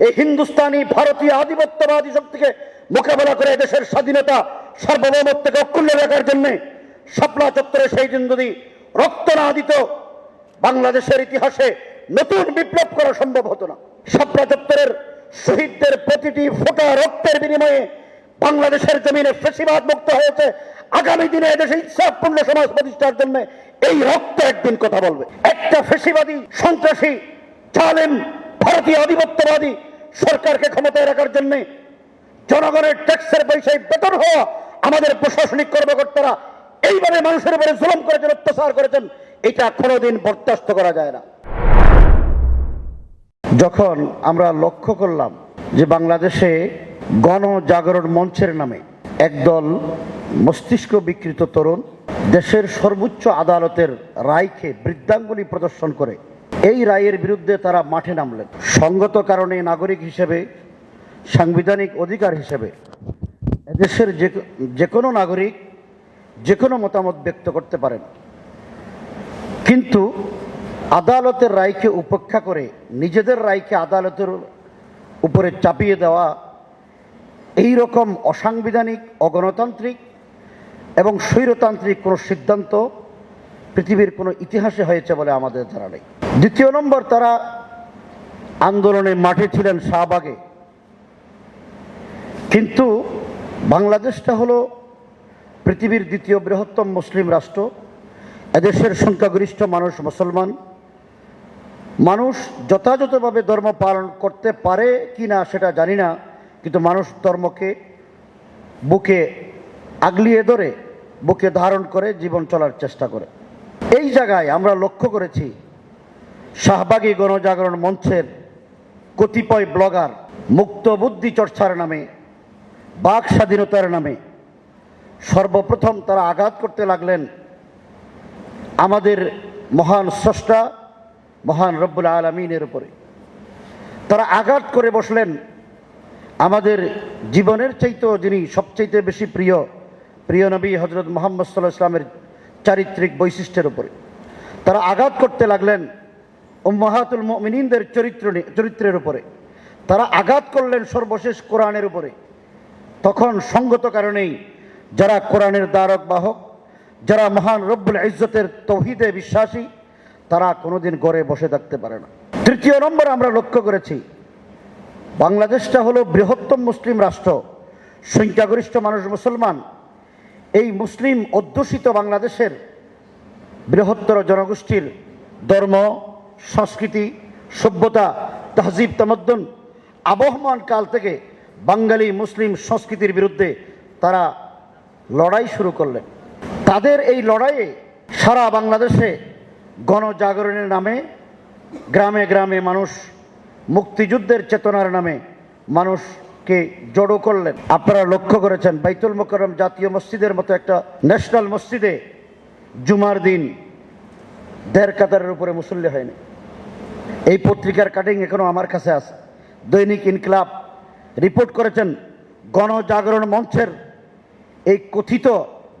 এই হিন্দুস্তানি ভারতীয় আধিপত্যবাদী শক্তিকে মোকাবেলা করে দেশের স্বাধীনতা সার্বভৌমত্বকে অক্ষুণ্ণ রাখার জন্য শাপলা চত্বরে সেই দিন যদি রক্ত না দিত বাংলাদেশের ইতিহাসে নতুন বিপ্লব করা সম্ভব হতো না। শাপলা চত্বরের শহীদদের প্রতিটি ফোঁটা রক্তের বিনিময়ে বাংলাদেশের জমিনে ফেসিবাদ মুক্ত হয়েছে। আগামী দিনে এদেশে ইচ্ছাপূর্ণ সমাজ প্রতিষ্ঠার জন্য এই রক্ত একদিন কথা বলবে। একটা ফেসিবাদী সন্ত্রাসী, জালেম ভারতীয় আধিপত্যবাদী সরকারকে ক্ষমতায় রাখার জন্য জনগণের ট্যাক্সের পয়সায় বেতন হওয়া আমাদের প্রশাসনিক কর্মকর্তারা এইভাবে মানুষের উপরে জুলুম করেছেন, অত্যাচার করেছেন, এটা কোনোদিন বরদাস্ত করা যায় না। যখন আমরা লক্ষ্য করলাম যে বাংলাদেশে গণজাগরণ মঞ্চের নামে একদল মস্তিষ্ক বিকৃত তরুণ দেশের সর্বোচ্চ আদালতের রায়কে বৃদ্ধাঙ্গুলি প্রদর্শন করে এই রায়ের বিরুদ্ধে তারা মাঠে নামলেন। সঙ্গত কারণে নাগরিক হিসেবে, সাংবিধানিক অধিকার হিসেবে এদেশের যে যে কোনো নাগরিক যে কোনো মতামত ব্যক্ত করতে পারেন। কিন্তু আদালতের রায়কে উপেক্ষা করে, নিজেদের রায়কে আদালতের উপরে চাপিয়ে দেওয়া, এই রকম অসাংবিধানিক, অগণতান্ত্রিক এবং স্বৈরতান্ত্রিক কোনো সিদ্ধান্ত পৃথিবীর কোনো ইতিহাসে হয়েছে বলে আমাদের ধারা নেই। দ্বিতীয় নম্বর, তারা আন্দোলনে মাঠে ছিলেন শাহবাগে। কিন্তু বাংলাদেশটা হলো পৃথিবীর দ্বিতীয় বৃহত্তম মুসলিম রাষ্ট্র। এদেশের সংখ্যাগরিষ্ঠ মানুষ মুসলমান। মানুষ যথাযথভাবে ধর্ম পালন করতে পারে কি না সেটা জানি না, কিন্তু মানুষ ধর্মকে বুকে আগলিয়ে ধরে, বুকে ধারণ করে জীবন চলার চেষ্টা করে। এই জায়গায় আমরা লক্ষ্য করেছি শাহবাগী গণজাগরণ মঞ্চের কতিপয় ব্লগার মুক্ত বুদ্ধি চর্চার নামে, বাক স্বাধীনতার নামে সর্বপ্রথম তারা আঘাত করতে লাগলেন আমাদের মহান স্রষ্টা, মহান রব্বুল আলমিনের উপরে। তারা আঘাত করে বসলেন আমাদের জীবনের চাইতেও যিনি সবচাইতে বেশি প্রিয় প্রিয় নবী হজরত মোহাম্মদ সাল্লাহ ইসলামের চারিত্রিক বৈশিষ্ট্যের উপরে। তারা আঘাত করতে লাগলেন উম্মাহাতুল মিনীনদের চরিত্র চরিত্রের উপরে। তারা আঘাত করলেন সর্বশেষ কোরআনের উপরে। তখন সঙ্গত কারণেই যারা কোরআনের দ্বারক বাহক যারা মহান রব্বুল ইজ্জতের তৌহিদে বিশ্বাসী, তারা কোনোদিন গড়ে বসে থাকতে পারে না। তৃতীয় নম্বর আমরা লক্ষ্য করেছি, বাংলাদেশটা হলো বৃহত্তম মুসলিম রাষ্ট্র, সংখ্যাগরিষ্ঠ মানুষ মুসলমান এই মুসলিম অধ্যুষিত বাংলাদেশের বৃহত্তর জনগোষ্ঠীর ধর্ম, সংস্কৃতি, সভ্যতা, তহজিব, তমদ্দন, আবহমান কাল থেকে বাঙালি মুসলিম সংস্কৃতির বিরুদ্ধে তারা লড়াই শুরু করলেন। তাদের এই লড়াইয়ে সারা বাংলাদেশে গণজাগরণের নামে, গ্রামে গ্রামে মানুষ মুক্তিযুদ্ধের চেতনার নামে মানুষকে জড়ো করলেন? আপনারা লক্ষ্য করেছেন বাইতুল মোকরম জাতীয় মসজিদের মতো একটা ন্যাশনাল মসজিদে জুমার দিন দেড় কাতারের উপরে মুসল্লি হয়নি। এই পত্রিকার কাটিং এখনও আমার কাছে আছে। দৈনিক ইনকলাব রিপোর্ট করেছেন গণজাগরণ মঞ্চের এই কথিত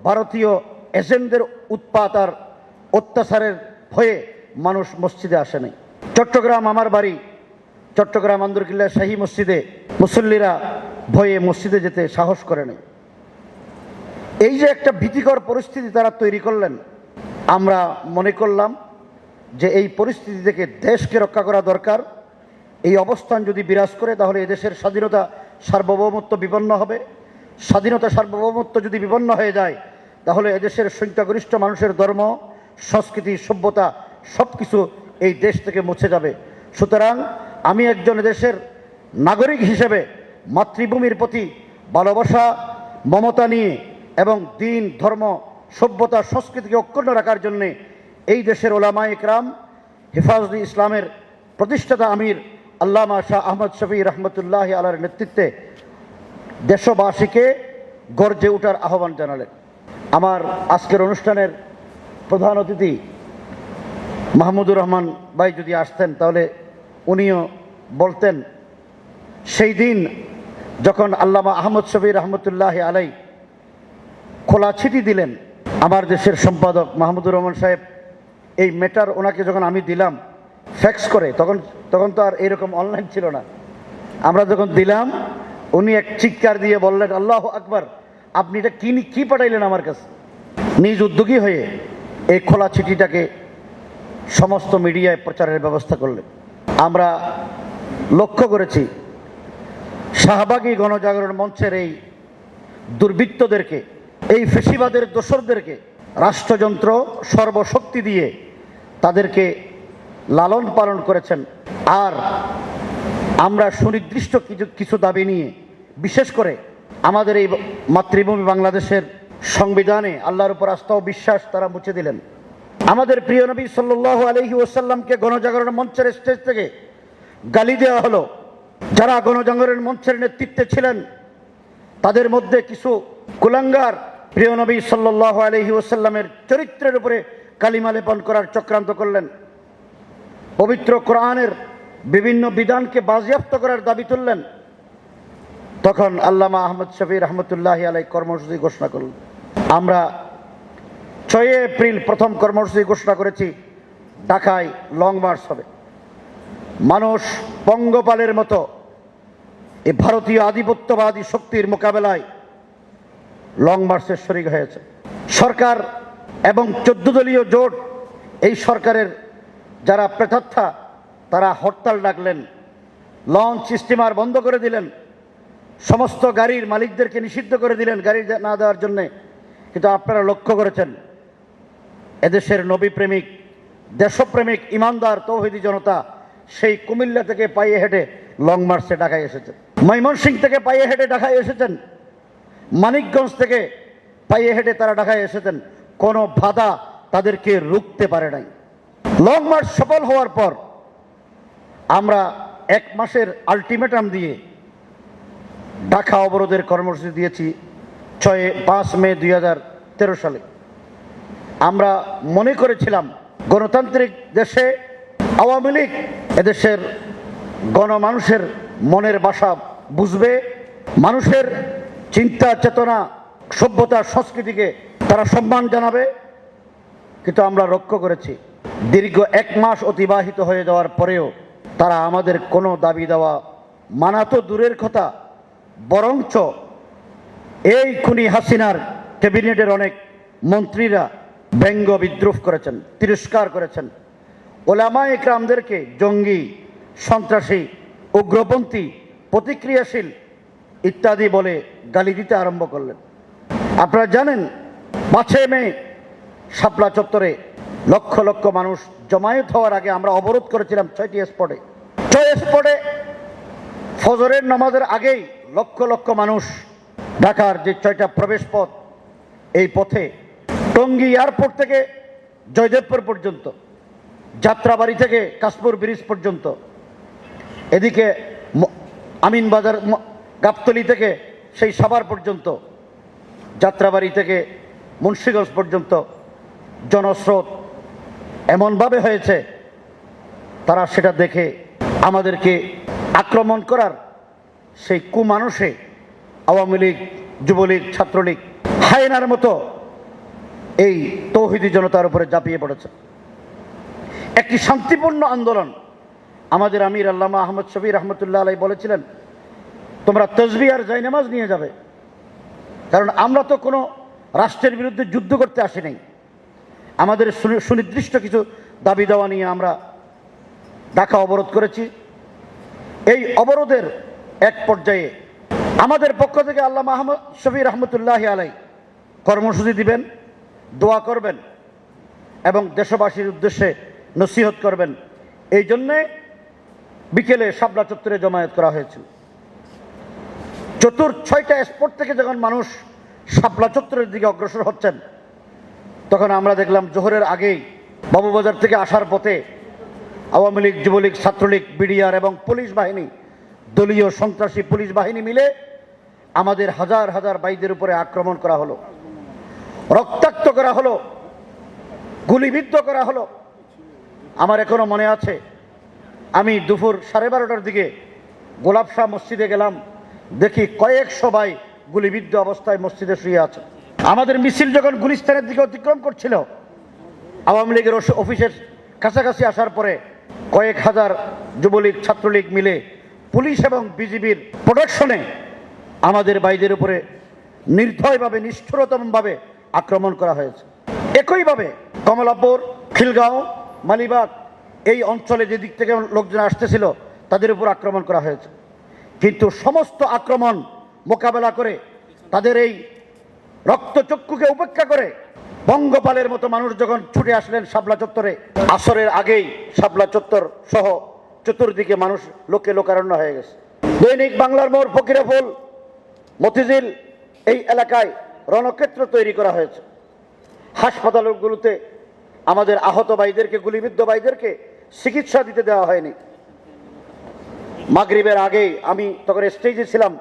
ভারতীয় এজেন্টদের উৎপাত আর অত্যাচারের ভয়ে মানুষ মসজিদে আসেনি চট্টগ্রাম আমার বাড়ি চট্টগ্রাম আন্দরকিল্লা শাহী মসজিদে মুসল্লিরা ভয়ে মসজিদে যেতে সাহস করে এই যে একটা ভীতিকর পরিস্থিতি তারা তৈরি করলেন, আমরা মনে করলাম যে এই পরিস্থিতি থেকে দেশকে রক্ষা করা দরকার। এই অবস্থান যদি বিরাজ করে, তাহলে এদেশের স্বাধীনতা সার্বভৌমত্ব বিপন্ন হবে। স্বাধীনতা সার্বভৌমত্ব যদি বিপন্ন হয়ে যায়, তাহলে এদেশের সংখ্যাগরিষ্ঠ মানুষের ধর্ম, সংস্কৃতি, সভ্যতা সব কিছু এই দেশ থেকে মুছে যাবে। সুতরাং আমি একজন দেশের নাগরিক হিসেবে মাতৃভূমির প্রতি ভালোবাসা, মমতা নিয়ে এবং দিন, ধর্ম, সভ্যতা, সংস্কৃতিকে অক্ষুণ্ণ রাখার জন্যে এই দেশের ওলামা ইকরাম হেফাজুল ইসলামের প্রতিষ্ঠাতা আমির আল্লামা শাহ আহমদ শফি রহমতুল্লাহ আলার নেতৃত্বে দেশবাসীকে গর্জে ওঠার আহ্বান জানালেন। আমার আজকের অনুষ্ঠানের প্রধান অতিথি মাহমুদুর রহমান ভাই যদি আসতেন, তাহলে উনিও বলতেন, সেই দিন যখন আল্লামা আহমদ শফি রহমতুল্লাহ আলাই খোলা ছিটি দিলেন আমার দেশের সম্পাদক মাহমুদুর রহমান সাহেব, এই মেটার ওনাকে যখন আমি দিলাম ফ্যাক্স করে, তখন তখন তো আর এরকম অনলাইন ছিল না। আমরা যখন দিলাম, উনি এক চিৎকার দিয়ে বললেন, আল্লাহ আকবার, আপনি এটা কি কি পাঠাইলেন আমার কাছে? নিজ উদ্যোগী হয়ে এই খোলা চিঠিটাকে সমস্ত মিডিয়ায় প্রচারের ব্যবস্থা করলেন। আমরা লক্ষ্য করেছি শাহবাগী গণজাগরণ মঞ্চের এই দুর্বৃত্তদেরকে, এই ফেসিবাদের দোসরদেরকে রাষ্ট্রযন্ত্র সর্বশক্তি দিয়ে তাদেরকে লালন পালন করেছেন। আর আমরা সুনির্দিষ্ট কিছু কিছু দাবি নিয়ে, বিশেষ করে আমাদের এই মাতৃভূমি বাংলাদেশের সংবিধানে আল্লাহর উপর আস্থা ও বিশ্বাস তারা মুছে দিলেন। আমাদের প্রিয় নবী সাল্লাহ আলহি ওসাল্লামকে গণজাগরণ মঞ্চের স্টেজ থেকে গালি দেওয়া হলো। যারা গণজাগরণ মঞ্চের নেতৃত্বে ছিলেন, তাদের মধ্যে কিছু কুলাঙ্গার প্রিয় নবী সাল্লাহ আলহি ওসাল্লামের চরিত্রের উপরে কালিমা লেপন করার চক্রান্ত করলেন। পবিত্র কোরআনের বিভিন্ন বিধানকে বাজেয়াপ্ত করার দাবি তুললেন। তখন আল্লামা আহমদ শফি রহমতুল্লাহ আলাই কর্মসূচি ঘোষণা করলেন। আমরা ছয় এপ্রিল প্রথম কর্মসূচি ঘোষণা করেছি, ঢাকায় লং মার্চ হবে। মানুষ পঙ্গপালের মতো এই ভারতীয় আধিপত্যবাদী শক্তির মোকাবেলায় লং মার্চের শরিক হয়েছে। সরকার এবং চোদ্দ দলীয় জোট, এই সরকারের যারা প্রেতাত্মা, তারা হরতাল ডাকলেন লঞ্চ স্টিমার বন্ধ করে দিলেন, সমস্ত গাড়ির মালিকদেরকে নিষিদ্ধ করে দিলেন গাড়ি না দেওয়ার জন্যে। কিন্তু আপনারা লক্ষ্য করেছেন এদেশের নবী প্রেমিক দেশপ্রেমিক, ইমানদার, তৌহিদি জনতা সেই কুমিল্লা থেকে পাইয়ে হেঁটে লং মার্চে ঢাকায় এসেছেন ময়মনসিং থেকে পাইয়ে হেঁটে ঢাকায় এসেছেন। মানিকগঞ্জ থেকে পাইয়ে হেঁটে তারা ঢাকায় এসেছেন। কোনো বাধা তাদেরকে রুখতে পারে নাই। লং মার্চ সফল হওয়ার পর আমরা এক মাসের আলটিমেটাম দিয়ে ঢাকা অবরোধের কর্মসূচি দিয়েছি ছয় পাঁচ মে দুই হাজার তেরো সালে। আমরা মনে করেছিলাম গণতান্ত্রিক দেশে আওয়ামী লীগ এদেশের গণমানুষের মনের বাসা বুঝবে, মানুষের চিন্তা, চেতনা, সভ্যতা, সংস্কৃতিকে তারা সম্মান জানাবে। কিন্তু আমরা লক্ষ্য করেছি, দীর্ঘ এক মাস অতিবাহিত হয়ে যাওয়ার পরেও তারা আমাদের কোনো দাবি দেওয়া মানা তো দূরের কথা, বরঞ্চ এই খুনি হাসিনার ক্যাবিনেটের অনেক মন্ত্রীরা ব্যঙ্গ বিদ্রুপ করেছেন, তিরস্কার করেছেন। ওলামা একরামদেরকে জঙ্গি, সন্ত্রাসী, উগ্রপন্থী, প্রতিক্রিয়াশীল ইত্যাদি বলে গালি দিতে আরম্ভ করলেন। আপনারা জানেন পাঁচই মে শাপলা চত্বরে লক্ষ লক্ষ মানুষ জমায়েত হওয়ার আগে আমরা অবরোধ করেছিলাম ছয়টি স্পটে। ছয় স্পটে ফজরের নামাজের আগেই লক্ষ লক্ষ মানুষ ঢাকার যে ছয়টা প্রবেশ পথ এই পথে টঙ্গী এয়ারপোর্ট থেকে জয়দেবপুর পর্যন্ত, যাত্রাবাড়ি থেকে কাশপুর ব্রিজ পর্যন্ত। এদিকে আমিনবাজার গাবতলি থেকে সেই সাভার পর্যন্ত, যাত্রাবাড়ি থেকে মুন্সিগঞ্জ পর্যন্ত জনস্রোত এমনভাবে হয়েছে, তারা সেটা দেখে আমাদেরকে আক্রমণ করার সেই কুমানুষে আওয়ামী লীগ, যুবলীগ, ছাত্রলীগ, হায়নার মতো এই তৌহিদি জনতার উপরে ঝাঁপিয়ে পড়েছে। একটি শান্তিপূর্ণ আন্দোলন আমাদের আমির আল্লামা আহমদ শফি রহমতুল্লাহ আলাই বলেছিলেন, তোমরা তসবি আর জাইনামাজ নিয়ে যাবে। কারণ আমরা তো কোনো রাষ্ট্রের বিরুদ্ধে যুদ্ধ করতে আসি নাই আমাদের সুনি- সুনির্দিষ্ট কিছু দাবি দেওয়া নিয়ে আমরা ঢাকা অবরোধ করেছি। এই অবরোধের এক পর্যায়ে আমাদের পক্ষ থেকে আল্লাহ মাহমদ শফি রহমতুল্লাহ আলাই কর্মসূচি দিবেন। দোয়া করবেন এবং দেশবাসীর উদ্দেশ্যে নসিহত করবেন। এই জন্যে বিকেলে শাপলা চত্বরে জমায়েত করা হয়েছিল। চতুর ছয়টা স্পট থেকে যখন মানুষ শাপলা চত্বরের দিকে অগ্রসর হচ্ছেন, তখন আমরা দেখলাম জোহরের আগেই বাবুবাজার থেকে আসার পথে আওয়ামী লীগ, যুবলীগ, ছাত্রলীগ, বিডিআর এবং পুলিশ বাহিনী, দলীয় সন্ত্রাসী পুলিশ বাহিনী মিলে আমাদের হাজার হাজার বাইদের উপরে আক্রমণ করা হলো। রক্তাক্ত করা হলো, গুলিবিদ্ধ করা হলো। আমার এখনও মনে আছে, আমি দুপুর সাড়ে বারোটার দিকে গোলাপশাহ মসজিদে গেলাম, দেখি কয়েক সবাই গুলিবিদ্ধ অবস্থায় মসজিদে শুয়ে আছে। আমাদের মিছিল যখন গুলিস্তানের দিকে অতিক্রম করছিল, আওয়ামী লীগের অফিসের কাছাকাছি আসার পরে কয়েক হাজার যুবলীগ, ছাত্রলীগ মিলে পুলিশ এবং বিজিবির প্রোটেকশনে আমাদের বাইদের উপরে নির্দয়ভাবে নিষ্ঠুরতমভাবে আক্রমণ করা হয়েছে। একইভাবে কমলাপুর, খিলগাঁও, মালিবাগ এই অঞ্চলে যে দিক থেকে লোকজন আসতেছিল, তাদের উপর আক্রমণ করা হয়েছে। কিন্তু সমস্ত আক্রমণ মোকাবেলা করে তাদের এই রক্তচক্ষুকে উপেক্ষা করে বঙ্গপালের মতো মানুষ যখন ছুটে আসলেন শাপলা চত্বরে, আসরের আগেই শাপলা চত্বর সহ চতুর্দিকে মানুষ লোকে লোকারণ্য হয়ে গেছে। দৈনিক বাংলার মোড় ফকিরে ফুল মতিঝিল এই এলাকায় রণক্ষেত্র তৈরি করা হয়েছে। হাসপাতালগুলোতে আমাদের আহত ভাইদেরকে, গুলিবিদ্ধ ভাইদেরকে চিকিৎসা দিতে দেওয়া হয়নি। মাগরিবের আগেই আমি তখন স্টেজে ছিলাম।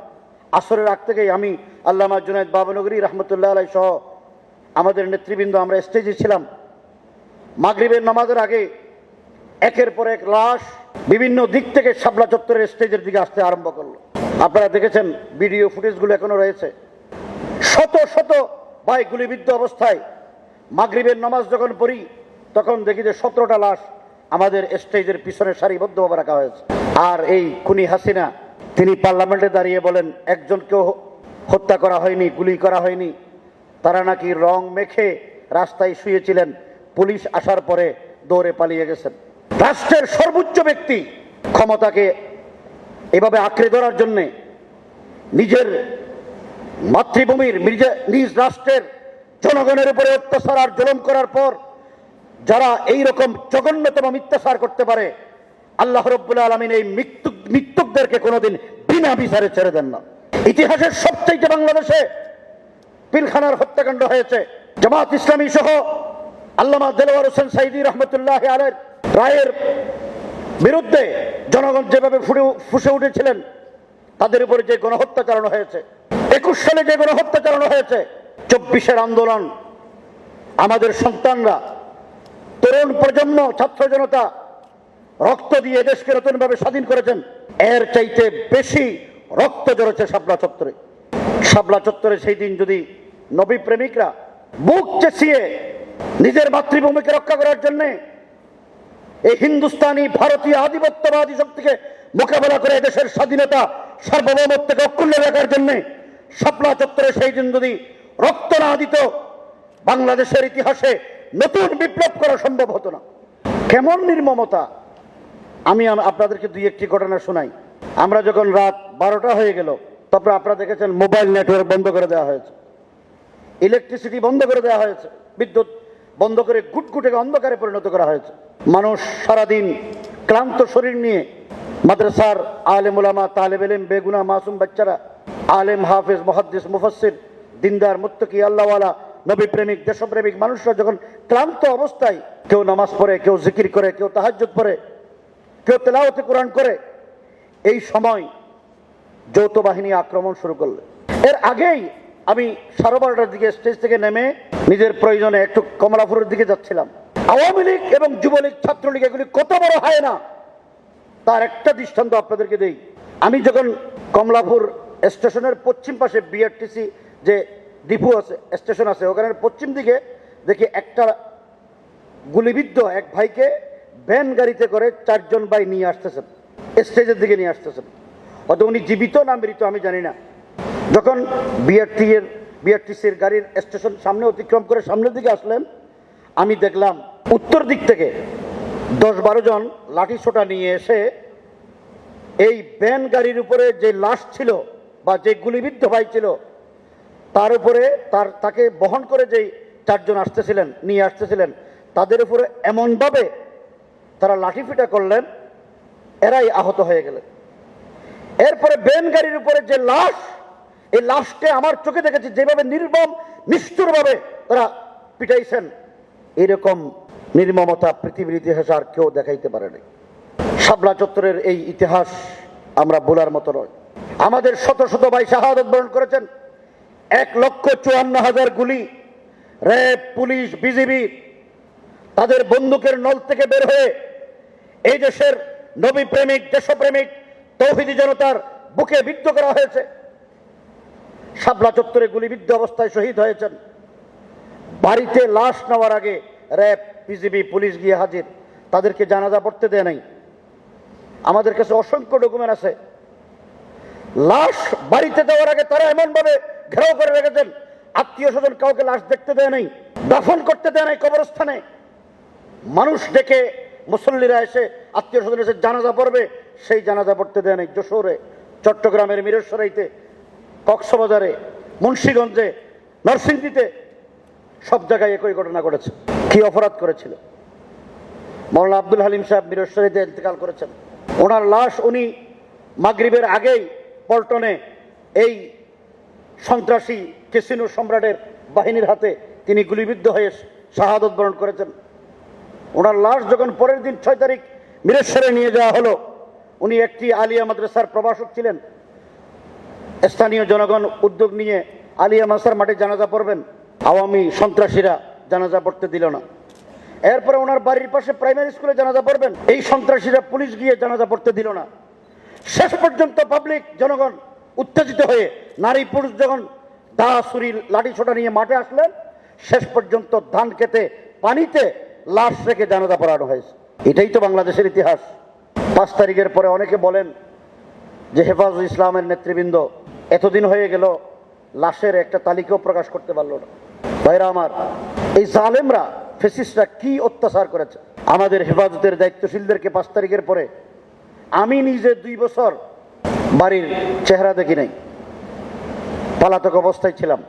আসরের আগ থেকেই আমি আল্লামা জুনায়দ বাবনগরী রহমতুল্লাহ আলাই সহ আমাদের নেতৃবৃন্দ আমরা স্টেজে ছিলাম। মাগরিবের নামাজের আগে একের পর এক লাশ বিভিন্ন দিক থেকে শাপলা চত্বরের স্টেজের দিকে আসতে আরম্ভ করল। আপনারা দেখেছেন ভিডিও ফুটেজগুলো এখনও রয়েছে। শত শত ভাই গুলিবিদ্ধ অবস্থায় মাগরিবের নামাজ যখন পড়ি, তখন দেখি যে সতেরোটা লাশ আমাদের স্টেজের পিছনে সারিবদ্ধভাবে রাখা হয়েছে। আর এই খুনি হাসিনা, তিনি পার্লামেন্টে দাঁড়িয়ে বলেন একজনকেও হত্যা করা হয়নি, গুলি করা হয়নি। তারা নাকি রং মেখে রাস্তায় শুয়েছিলেন। পুলিশ আসার পরে দৌড়ে পালিয়ে গেছেন। রাষ্ট্রের সর্বোচ্চ ব্যক্তি ক্ষমতাকে এভাবে আঁকড়ে ধরার জন্যে নিজের মাতৃভূমির নিজ রাষ্ট্রের জনগণের উপরে অত্যাচার আর জুলুম করার পর যারা এই রকম জঘন্যতম মিথ্যাচার করতে পারে, আল্লাহ রব্বুল আলমিন এই মৃত্যু, মৃত্যুকদেরকে কোনোদিন বিনা বিচারে ছেড়ে দেন না। ইতিহাসের সবচাইতে বাংলাদেশে পিলখানার হত্যাকাণ্ড হয়েছে। জামাত ইসলামী সহ আল্লামা দেলোয়ার হোসেন সাইদি রহমতুল্লাহ আলের রায়ের বিরুদ্ধে জনগণ যেভাবে ফুটে- ফুসে উঠেছিলেন, তাদের উপরে যে গণহত্যা চালানো হয়েছে একুশ সালে যে গণহত্যা চালানো হয়েছে, চব্বিশের আন্দোলন, আমাদের সন্তানরা, তরুণ প্রজন্ম, ছাত্র জনতা, রক্ত দিয়ে দেশকে নতুনভাবে স্বাধীন করেছেন। এর চাইতে বেশি রক্ত জড়েছে শাপলা চত্বরে। শাপলা চত্বরে সেই দিন যদি নবী প্রেমিকরা বুক চেঁচিয়ে নিজের মাতৃভূমিকে রক্ষা করার জন্যে এই হিন্দুস্তানি ভারতীয় আধিপত্যবাদী শক্তিকে মোকাবেলা করে দেশের স্বাধীনতা, সার্বভৌমত্বকে অক্ষুণ্ণ রাখার জন্য শাপলা চত্বরে সেই দিন যদি রক্ত না দিত বাংলাদেশের ইতিহাসে নতুন বিপ্লব করা সম্ভব হতো না। কেমন নির্মমতা? আমি আপনাদেরকে দুই একটি ঘটনা শোনাই। আমরা যখন রাত বারোটা হয়ে গেল তারপরে আপনারা দেখেছেন মোবাইল নেটওয়ার্ক বন্ধ করে দেওয়া হয়েছে। ইলেকট্রিসিটি বন্ধ করে দেওয়া হয়েছে। বিদ্যুৎ বন্ধ করে গুটগুটেকে অন্ধকারে পরিণত করা হয়েছে। মানুষ সারাদিন ক্লান্ত শরীর নিয়ে মাদ্রাসার আলেম ওলামা তালেব এলেম, বেগুনা, মাসুম বাচ্চারা আলেম, হাফেজ, মহাদ্দিস মুফাসির দিনদার, মুত্তকি, আল্লাহওয়ালা নবী প্রেমিক দেশপ্রেমিক মানুষরা যখন ক্লান্ত অবস্থায় কেউ নামাজ পড়ে, কেউ জিকির করে, কেউ তাহাজ্জুদ পড়ে, কেউ তেলাওতে কোরআন করে, এই সময় যৌথ বাহিনী আক্রমণ শুরু করল। এর আগেই আমি সাড়ে বারোটার দিকে স্টেজ থেকে নেমে নিজের প্রয়োজনে একটু কমলাপুরের দিকে যাচ্ছিলাম। আওয়ামী লীগ এবং যুবলীগ, ছাত্রলীগ এগুলি কত বড় হয় না, তার একটা দৃষ্টান্ত আপনাদেরকে দেই। আমি যখন কমলাপুর স্টেশনের পশ্চিম পাশে বিআরটিসি যে ডিপু আছে, স্টেশন আছে, ওখানে পশ্চিম দিকে দেখি একটা গুলিবিদ্ধ এক ভাইকে ভ্যান গাড়িতে করে চারজন ভাই নিয়ে আসতেছেন, স্টেজের দিকে নিয়ে আসতেছেন। অত উনি জীবিত না মৃত আমি জানি না। যখন বিআরটি এর বিআরটিসির গাড়ির স্টেশন সামনে অতিক্রম করে সামনের দিকে আসলেন, আমি দেখলাম উত্তর দিক থেকে দশ বারো জন লাঠি সোটা নিয়ে এসে এই ভ্যান গাড়ির উপরে যে লাশ ছিল বা যে গুলিবিদ্ধ ভাই ছিল, তার উপরে তার, তাকে বহন করে যেই চারজন আসতেছিলেন, নিয়ে আসতেছিলেন, তাদের উপরে এমনভাবে তারা লাঠিপিটা করলেন, এরাই আহত হয়ে গেলেন। এরপরে বেন গাড়ির উপরে যে লাশ, এই লাশকে আমার চোখে দেখেছি, যেভাবে নির্মম, নিষ্ঠুরভাবে তারা পিটাইছেন, এরকম নির্মমতা পৃথিবীর ইতিহাসে আর কেউ দেখাইতে পারেনি শাবলা চত্বরের এই ইতিহাস আমরা বলার মতো নয়। আমাদের শত শত ভাই শাহাদত বরণ করেছেন। এক লক্ষ চুয়ান্ন হাজার গুলি, র্যাব, পুলিশ, বিজিবি, তাদের বন্দুকের নল থেকে বের হয়ে এই দেশের নবী প্রেমিক, দেশপ্রেমিক, তৌহিদি জনতার বুকে বিদ্ধ করা হয়েছে। শাবলা চত্বরে গুলিবিদ্ধ অবস্থায় শহীদ হয়েছেন। বাড়িতে লাশ নেওয়ার আগে র্যাব পিজিবি পুলিশ গিয়ে হাজির। তাদেরকে জানাজা পড়তে দেয় নাই। আমাদের কাছে অসংখ্য ডকুমেন্ট আছে। লাশ বাড়িতে দেওয়ার আগে তারা এমনভাবে ঘেরাও করে রেখেছেন। আত্মীয় স্বজন কাউকে লাশ দেখতে দেয় নাই, দাফন করতে দেয় নাই কবরস্থানে। মানুষ ডেকে মুসল্লিরা এসে, আত্মীয় স্বজন এসে জানাজা পড়বে, সেই জানাজা পড়তে দেয় নাই যশোরে, চট্টগ্রামের মিরেশ্বরাইতে, কক্সবাজারে, মুন্সীগঞ্জে, নরসিংদীতে, সব জায়গায় একই ঘটনা ঘটেছে। কি অপরাধ করেছিল? মৌলানা আব্দুল হালিম সাহেব মিরেশ্বরাইতে ইন্তেকাল করেছেন। ওনার লাশ উনি মাগরিবের আগেই পল্টনে এই সন্ত্রাসী কেসিনো সম্রাটের বাহিনীর হাতে তিনি গুলিবিদ্ধ হয়ে শাহাদত বরণ করেছেন। ওনার লাশ যখন পরের দিন ছয় তারিখ মিরেশ্বরে নিয়ে যাওয়া হলো, উনি একটি আলিয়া মাদ্রাসার প্রভাষক ছিলেন। স্থানীয় জনগণ উদ্যোগ নিয়ে আলিয়া মাসার মাঠে জানাজা পড়বেন। আওয়ামী সন্ত্রাসীরা জানাজা পড়তে দিল না। এরপরে ওনার বাড়ির পাশে প্রাইমারি স্কুলে জানাজা পড়বেন। এই সন্ত্রাসীরা পুলিশ গিয়ে জানাজা পড়তে দিল না। শেষ পর্যন্ত পাবলিক জনগণ উত্তেজিত হয়ে নারী পুরুষ যখন দা ছুরি লাঠি ছোটা নিয়ে মাঠে আসলেন, শেষ পর্যন্ত ধান খেতে পানিতে লাশ রেখে জানাজা পড়ানো হয়েছে। এটাই তো বাংলাদেশের ইতিহাস। পাঁচ তারিখের পরে অনেকে বলেন যে হেফাজুল ইসলামের নেতৃবৃন্দ এতদিন হয়ে গেল, লাশের একটা তালিকাও প্রকাশ করতে পারল না। ভাইরা আমার, এই জালেমরা ফেসিসরা কি অত্যাচার করেছে? আমাদের হেফাজতের দায়িত্বশীলদেরকে পাঁচ তারিখের পরে আমি নিজে দুই বছর বাড়ির চেহারা দেখি নাই। পলাতক অবস্থায় ছিলাম।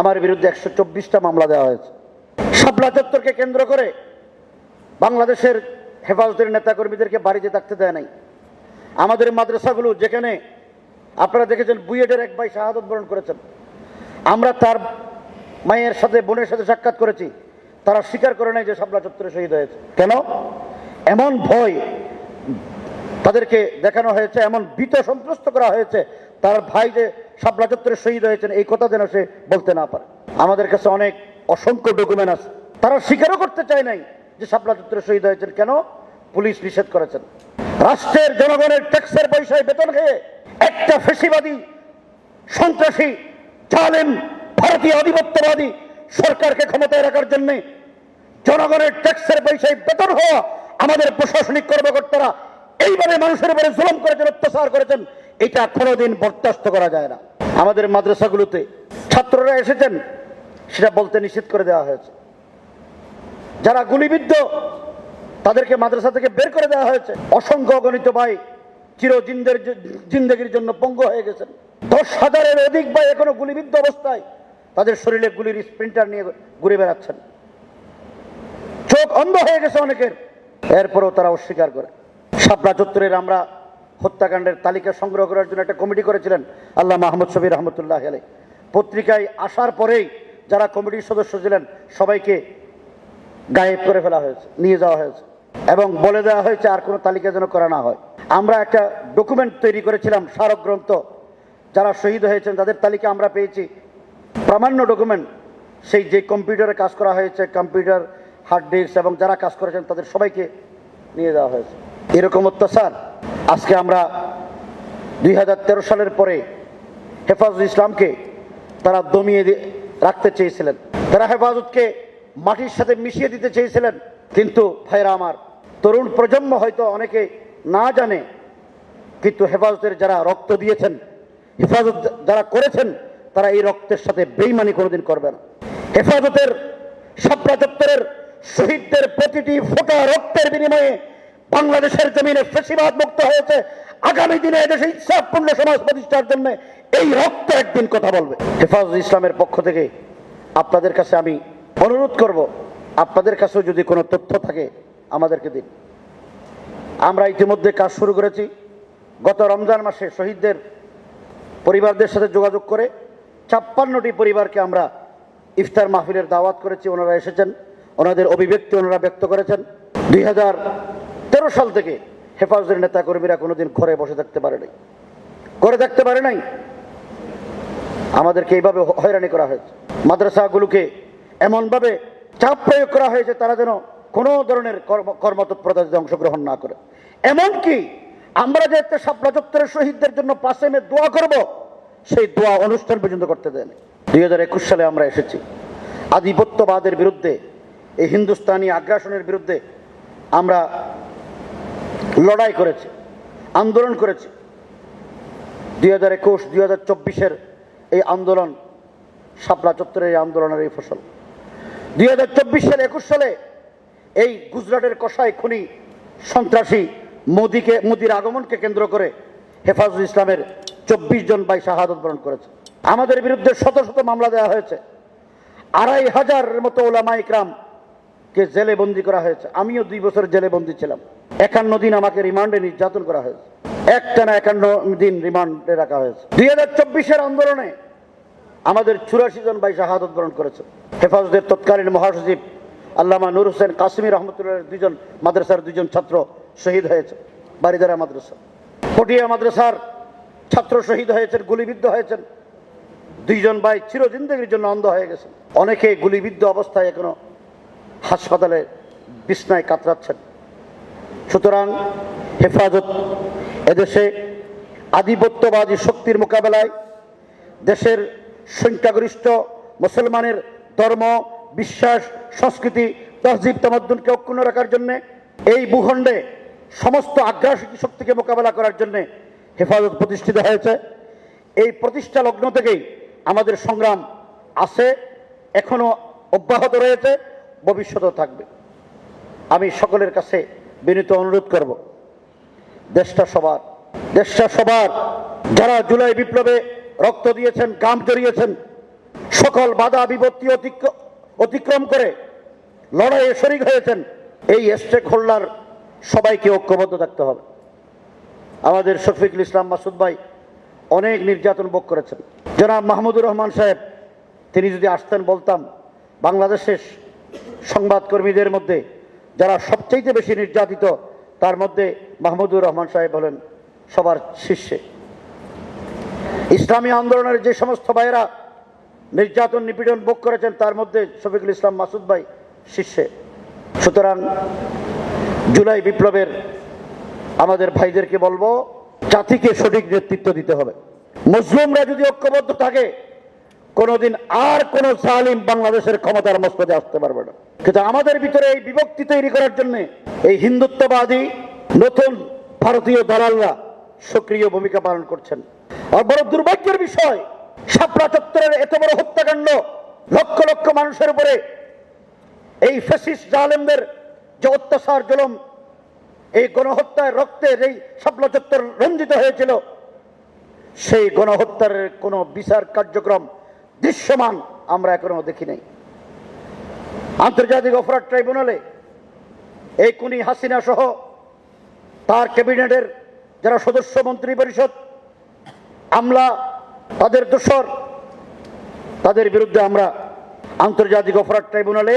আমার বিরুদ্ধে একশো চব্বিশটা মামলা দেওয়া হয়েছে। শাপলা চত্বরকে কেন্দ্র করে বাংলাদেশের হেফাজতের নেতাকর্মীদেরকে বাড়িতে থাকতে দেয় নাই। আমাদের মাদ্রাসাগুলো যেখানে আপনারা দেখেছেন বুয়েটের এক ভাই শাহাদত বরণ করেছেন। আমরা তার মায়ের সাথে, বোনের সাথে সাক্ষাৎ করেছি। তারা স্বীকার করে নাই যে শাপলা চত্বরে শহীদ হয়েছে। কেন? এমন ভয় তাদেরকে দেখানো হয়েছে, এমন ভীত সন্ত্রস্ত করা হয়েছে, তার ভাই যে শাপলা শহীদ হয়েছেন, এই কথা যেন সে বলতে না পারে। আমাদের কাছে অনেক অসংখ্য ডকুমেন্ট আছে। তারা স্বীকারও করতে চায় নাই যে শাপলা শহীদ হয়েছেন। কেন? পুলিশ নিষেধ করেছেন। রাষ্ট্রের জনগণের ট্যাক্সের পয়সায় বেতন খেয়ে একটা ফেসিবাদী, সন্ত্রাসী, জালেম, ভারতীয় আধিপত্যবাদী সরকারকে ক্ষমতায় রাখার জন্য জনগণের ট্যাক্সের পয়সায় বেতন হওয়া আমাদের প্রশাসনিক কর্মকর্তারা এইভাবে মানুষের উপরে জুলুম করেছেন, অত্যাচার করেছেন, এটা কোনোদিন বরদাস্ত করা যায় না। আমাদের মাদ্রাসাগুলোতে ছাত্ররা এসেছেন, সেটা বলতে নিষেধ করে দেওয়া হয়েছে। যারা গুলিবিদ্ধ, তাদেরকে মাদ্রাসা থেকে বের করে দেওয়া হয়েছে। অসংখ্য অগণিত ভাই চির জিন্দের জিন্দগির জন্য পঙ্গ হয়ে গেছেন। দশ হাজারের অধিক ভাই এখনও গুলিবিদ্ধ অবস্থায়, তাদের শরীরে গুলির স্প্রিন্টার নিয়ে ঘুরে বেড়াচ্ছেন। চোখ অন্ধ হয়ে গেছে অনেকের। এরপরও তারা অস্বীকার করে। শাপলা চত্বরের আমরা হত্যাকাণ্ডের তালিকা সংগ্রহ করার জন্য একটা কমিটি করেছিলেন আল্লাহ মাহমুদ শবির রহমতুল্লাহ আলাই পত্রিকায় আসার পরেই যারা কমিটির সদস্য ছিলেন, সবাইকে গায়েব করে ফেলা হয়েছে, নিয়ে যাওয়া হয়েছে এবং বলে দেওয়া হয়েছে, আর কোনো তালিকা যেন করা না হয়। আমরা একটা ডকুমেন্ট তৈরি করেছিলাম, স্মারক গ্রন্থ। যারা শহীদ হয়েছেন, তাদের তালিকা আমরা পেয়েছি। প্রামাণ্য ডকুমেন্ট সেই যে কম্পিউটারে কাজ করা হয়েছে, কম্পিউটার হার্ড ডিস্ক এবং যারা কাজ করেছেন, তাদের সবাইকে নিয়ে যাওয়া হয়েছে। এরকম অত্যাচার। আজকে আমরা দুই হাজার তেরো সালের পরে হেফাজত ইসলামকে তারা দমিয়ে রাখতে চেয়েছিলেন। তারা হেফাজতকে মাটির সাথে মিশিয়ে দিতে চেয়েছিলেন। কিন্তু ভাইরা আমার, তরুণ প্রজন্ম হয়তো অনেকে না জানে, কিন্তু হেফাজতের যারা রক্ত দিয়েছেন, হেফাজত যারা করেছেন, তারা এই রক্তের সাথে বেইমানি কোনোদিন করবে না। হেফাজতের সাপলা চত্বরের শহীদদের প্রতিটি ফোটা রক্তের বিনিময়ে বাংলাদেশের জমিনে ফেসিবাদ মুক্ত হয়েছে। আগামী দিনে এদেশে ইচ্ছাপূর্ণ সমাজ প্রতিষ্ঠার জন্য এই রক্ত একদিন কথা বলবে। হেফাজত ইসলামের পক্ষ থেকে আপনাদের কাছে আমি অনুরোধ করব, আপনাদের কাছেও যদি কোনো তথ্য থাকে, আমাদেরকে দিন। আমরা ইতিমধ্যে কাজ শুরু করেছি। গত রমজান মাসে শহীদদের পরিবারদের সাথে যোগাযোগ করে ছাপ্পান্নটি পরিবারকে আমরা ইফতার মাহফিলের দাওয়াত করেছি। ওনারা এসেছেন। ওনাদের অভিব্যক্তি ওনারা ব্যক্ত করেছেন। দুই হাজার তেরো সাল থেকে হেফাজতের নেতাকর্মীরা কোনোদিন ঘরে বসে থাকতে পারে নাই। করে থাকতে পারে নাই। আমাদেরকে এইভাবে হয়রানি করা হয়েছে। মাদ্রাসাগুলোকে এমনভাবে চাপ প্রয়োগ করা হয়েছে, তারা যেন কোনো ধরনের কর্ম- কর্মতৎপরতায় অংশগ্রহণ না করে। এমনকি আমরা যে একটা শাপলা চত্বরের শহীদদের জন্য পাশে মে দোয়া করব, সেই দোয়া অনুষ্ঠান পর্যন্ত করতে দেন দুই হাজার একুশ সালে আমরা এসেছি। আধিপত্যবাদের বিরুদ্ধে, এই হিন্দুস্তানি আগ্রাসনের বিরুদ্ধে আমরা লড়াই করেছে, আন্দোলন করেছে। দুই হাজার একুশ, দুই হাজার চব্বিশের এই আন্দোলন, শাপলা চত্বরের এই আন্দোলনের এই ফসল। দুই হাজার চব্বিশ সালে একুশ সালে এই গুজরাটের কষাই খুনি সন্ত্রাসী মোদিকে, মোদির আগমনকে কেন্দ্র করে হেফাজুল ইসলামের চব্বিশ জন ভাই শাহাদত বরণ করেছে। আমাদের বিরুদ্ধে শত শত মামলা দেওয়া হয়েছে। আড়াই হাজারের মতো ওলামা ইকরাম কে জেলে বন্দি করা হয়েছে? আমিও দুই বছর জেলে বন্দি ছিলাম। একান্ন দিন আমাকে রিমান্ডে নির্যাতন করা হয়েছে। একটানা একান্ন দিন রিমান্ডে রাখা হয়েছে। দুই হাজার চব্বিশের আন্দোলনে আমাদের চুরাশি জন ভাই শাহাদত বরণ করেছে। হেফাজতের তৎকালীন মহাসচিব আল্লামা নুর হোসেন কাশ্মীর রহমতুল্লাহ দুজন মাদ্রাসার দুজন ছাত্র শহীদ হয়েছে বারিদারা মাদ্রাসা। পটিয়া মাদ্রাসার ছাত্র শহীদ হয়েছেন, গুলিবিদ্ধ হয়েছেন। দুইজন ভাই চিরজিন্দগির জন্য অন্ধ হয়ে গেছেন। অনেকে গুলিবিদ্ধ অবস্থায় এখনও হাসপাতালে বিছনায় কাতরাচ্ছেন। সুতরাং হেফাজত, এদেশে আধিপত্যবাদী শক্তির মোকাবেলায় দেশের সংখ্যাগরিষ্ঠ মুসলমানের ধর্ম, বিশ্বাস, সংস্কৃতি, তহজিব, তামাদ্দুনকে অক্ষুণ্ণ রাখার জন্য, এই ভূখণ্ডে সমস্ত আগ্রাসী শক্তিকে মোকাবেলা করার জন্য হেফাজত প্রতিষ্ঠিত হয়েছে। এই প্রতিষ্ঠা লগ্ন থেকেই আমাদের সংগ্রাম আছে, এখনও অব্যাহত রয়েছে। ভবিষ্যতেও থাকবে। আমি সকলের কাছে বিনীত অনুরোধ করব, দেশটা সবার দেশটা সবার, যারা জুলাই বিপ্লবে রক্ত দিয়েছেন কাম জড়িয়েছেন, সকল বাধা বিপত্তি অতিক্র- অতিক্রম করে লড়াইয়ে শরিক হয়েছেন, এই স্টেক হোল্ডার সবাইকে ঐক্যবদ্ধ থাকতে হবে। আমাদের শফিকুল ইসলাম মাসুদ ভাই অনেক নির্যাতন ভোগ করেছেন। জনাব মাহমুদুর রহমান সাহেব, তিনি যদি আসতেন বলতাম, বাংলাদেশের সংবাদকর্মীদের মধ্যে যারা সবচাইতে বেশি নির্যাতিত, তার মধ্যে মাহমুদুর রহমান সাহেব হলেন সবার শীর্ষে। ইসলামী আন্দোলনের যে সমস্ত ভাইয়েরা নির্যাতন, নিপীড়ন ভোগ করেছেন, তার মধ্যে শফিকুল ইসলাম মাসুদ ভাই শীর্ষে। সুতরাং জুলাই বিপ্লবের আমাদের ভাইদেরকে বলব, জাতিকে সঠিক নেতৃত্ব দিতে হবে। মুসলিমরা যদি ঐক্যবদ্ধ থাকে কোনোদিন আর কোন জালিম বাংলাদেশের ক্ষমতার মস্তদে আসতে পারবে না। কিন্তু আমাদের ভিতরে এই বিভক্তি তৈরি করার জন্য এই হিন্দুত্ববাদী নতুন ভারতীয় দালালরা সক্রিয় ভূমিকা পালন করছেন। আর বড় দুর্ভাগ্যের বিষয়, শাপলা চত্বরের এত বড় হত্যাকাণ্ড লক্ষ লক্ষ মানুষের উপরে এই ফেসিস জালেমদের যে অত্যাচার জলম, এই গণহত্যার রক্তের এই শাপলা চত্বর রঞ্জিত হয়েছিল, সেই গণহত্যার কোনো বিচার কার্যক্রম দৃশ্যমান আমরা এখনও দেখি নাই। আন্তর্জাতিক অপরাধ ট্রাইব্যুনালে এই কুনি হাসিনা সহ তার ক্যাবিনেটের যারা সদস্য মন্ত্রী পরিষদ, আমলা, তাদের দোষর, তাদের বিরুদ্ধে আমরা আন্তর্জাতিক অপরাধ ট্রাইব্যুনালে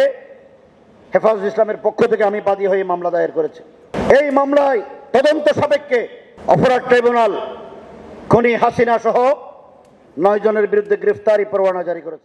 হেফাজত ইসলামের পক্ষ থেকে আমি বাদী হয়ে মামলা দায়ের করেছি। এই মামলায় তদন্ত সাপেক্ষে অপরাধ ট্রাইব্যুনাল খনি হাসিনা সহ নয় জনের বিরুদ্ধে গ্রেফতারি পরোয়ানা জারি করেছে।